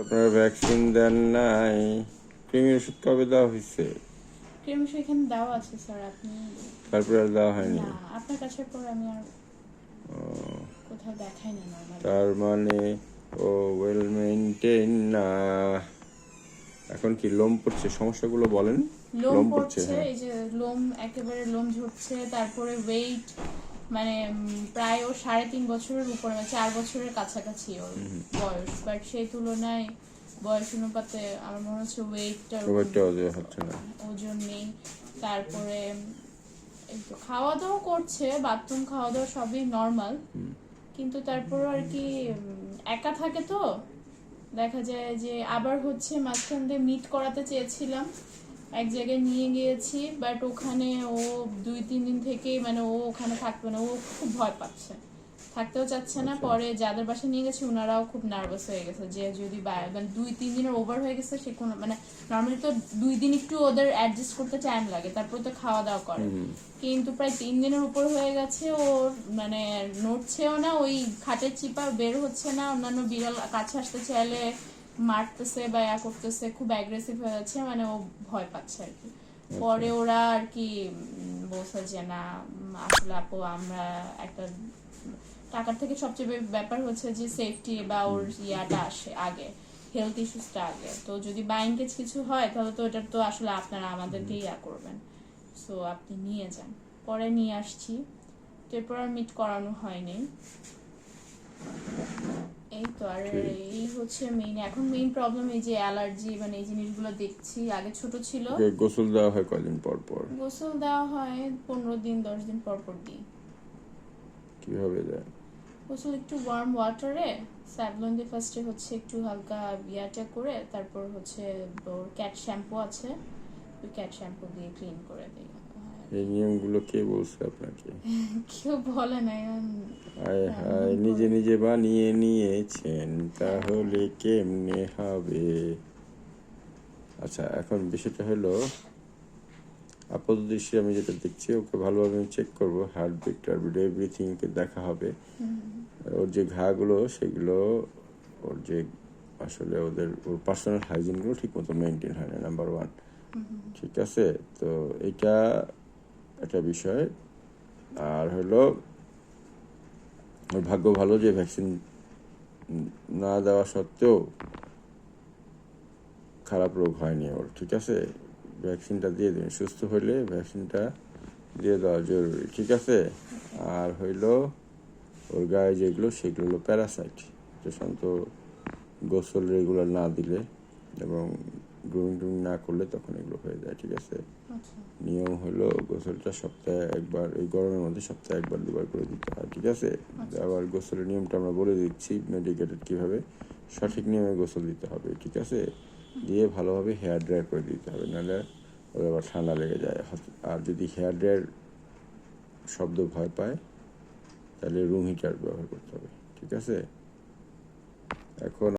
আপনারা ভ্যাকসিন দেন নাই। কৃমির ওষুধ কবে দেওয়া হয়েছে? ক্রিম এখানে দেওয়া আছে স্যার আপনি তারপরে আর দেওয়া হয়নি? না আপনার কাছে পর আমি আর ও, কোথাও দেখাই না নর্মাল তার মানে ও ওয়েল মেনটেন না। এখন কি লোম পড়ছে? সমস্যাগুলো বলেন। লোম পড়ছে হ্যাঁ। এই যে লোম একেবারে লোম ঝরছে তারপরে ওয়েট মানে প্রায় ও সাড়ে তিন বছরের উপরে মানে চার বছরের কাছাকাছি ওর বয়স। বাট সেই তুলনায় বয়স অনুপাতে আমার মনে হচ্ছে ওয়েটটা ওভারটা হচ্ছে না। ওজন নেই। তারপরে তো খাওয়া দাওয়া করছে বাথরুম খাওয়া দাওয়া সবই নর্মাল কিন্তু তারপর আর কি একা থাকে তো। দেখা যায় যে আবার হচ্ছে মাঝখান দিয়ে মিট করাতে চেয়েছিলাম। এক জায়গায় নিয়ে গিয়েছি বাট ওখানে ও দুই তিন দিন থেকেই মানে ও ওখানে থাকবে না ও খুব ভয় পাচ্ছে। থাকতেও চাচ্ছে না পরে যাদের বাসায় নিয়ে গেছে ওনারাও খুব নার্ভাস হয়ে গেছে যে যদি মানে দুই তিন দিনের ওভার হয়ে গেছে সে কোনো মানে নর্মালি তো দুই দিন একটু ওদের অ্যাডজাস্ট করতে টাইম লাগে তারপর তো খাওয়া দাওয়া করে। কিন্তু প্রায় তিন দিনের উপর হয়ে গেছে ও মানে নড়ছেও না ওই খাটের চিপা বের হচ্ছে না অন্যান্য বিড়াল কাছে আসতে চাইলে মারতেছে বা ইয়া করতেছে খুব অ্যাগ্রেসিভ হয়ে যাচ্ছে মানে ও ভয় পাচ্ছে আর কি। পরে ওরা আর কি বলছে যে না আসলে আপু আমরা একটা টাকার থেকে সবচেয়ে ব্যাপার হচ্ছে যে সেফটি বা ওর ইয়াটা আসে আগে হেলথ ইস্যুসটা আগে। তো যদি বাইঙ্কেজ কিছু হয় তাহলে তো এটা তো আসলে আপনারা আমাদেরকে ইয়া করবেন। সো আপনি নিয়ে যান। পরে নিয়ে আসছি। তো এরপর আর মিট করানো হয়নি। এই তো আর এই হচ্ছে মেইন এখন মেইন প্রবলেম এই যে অ্যালার্জি মানে এই জিনিসগুলো দেখছি আগে ছোট ছিল। গোসল দেওয়া হয় কয়দিন পর পর? গোসল দেওয়া হয় পনেরো দিন দশ দিন পর পর দিই। কীভাবে দেয়? গোসল একটু ওয়ার্ম ওয়াটারে স্যাভলন দিয়ে ফার্স্টে হচ্ছে একটু হালকা ইয়াটা করে তারপর হচ্ছে ওর ক্যাট শ্যাম্পু আছে ওই ক্যাট শ্যাম্পু দিয়ে ক্লিন করে দিই। এই নিয়মগুলো কে বলছে আপনাকে? কেউ বলে নাই হায় হায় নিজে নিজে বানিয়ে নিয়েছেন তাহলে কেমনে হবে? আচ্ছা এখন বিষয়টা হলো আপাতত দৃষ্টি আমি যেটা দেখছি ওকে ভালোভাবে আমি চেক করব হার্ট বিট টার্বিট এভরিথিং কে দেখা হবে। ওর যে ঘাগুলো সেগুলো ওর যে আসলে ওদের ওর পার্সোনাল হাইজিনগুলো ঠিক মতো মেনটেন হয় না নাম্বার ওয়ান ঠিক আছে? তো এটা একটা বিষয়। আর হলো, ওর ভাগ্য ভালো যে ভ্যাকসিন না দেওয়া সত্ত্বেও খারাপ রোগ হয়নি ওর, ঠিক আছে? ভ্যাকসিনটা দিয়ে দিন, সুস্থ হইলে ভ্যাকসিনটা দিয়ে দেওয়া জরুরি, ঠিক আছে? আর হইল, ওর গায়ে যেগুলো, সেগুলো হলো প্যারাসাইট যে শান্ত গোসল রেগুলার না দিলে এবং গ্রুমিং টুমিং না করলে তখন এগুলো হয়ে যায় ঠিক আছে? আচ্ছা। নিয়ম হলো গোসলটা সপ্তাহে একবার এই গরমের মধ্যে সপ্তাহে একবার দুবার করে দিতে হয় ঠিক আছে? আবার গোসলের নিয়মটা আমরা বলে দিচ্ছি মেডিকেটেড কীভাবে? সঠিক নিয়মে গোসল দিতে হবে ঠিক আছে? দিয়ে ভালোভাবে হেয়ার ড্রাই করে দিতে হবে নাহলে ওর আবার ঠান্ডা লেগে যায়। আর যদি হেয়ার ড্রায়ার শব্দ ভয় পায় তাহলে রুম হিটার ব্যবহার করতে হবে ঠিক আছে? এখন